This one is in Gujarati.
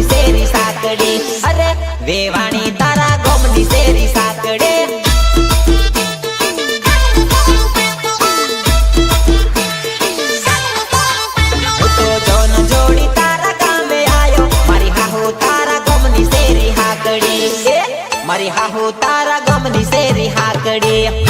ગોમની શેરી સાકડે અરે વેવાણી, તારા ગોમની શેરી સાકડે મારી હાહુ તારા ગમની શેરી હાકડી.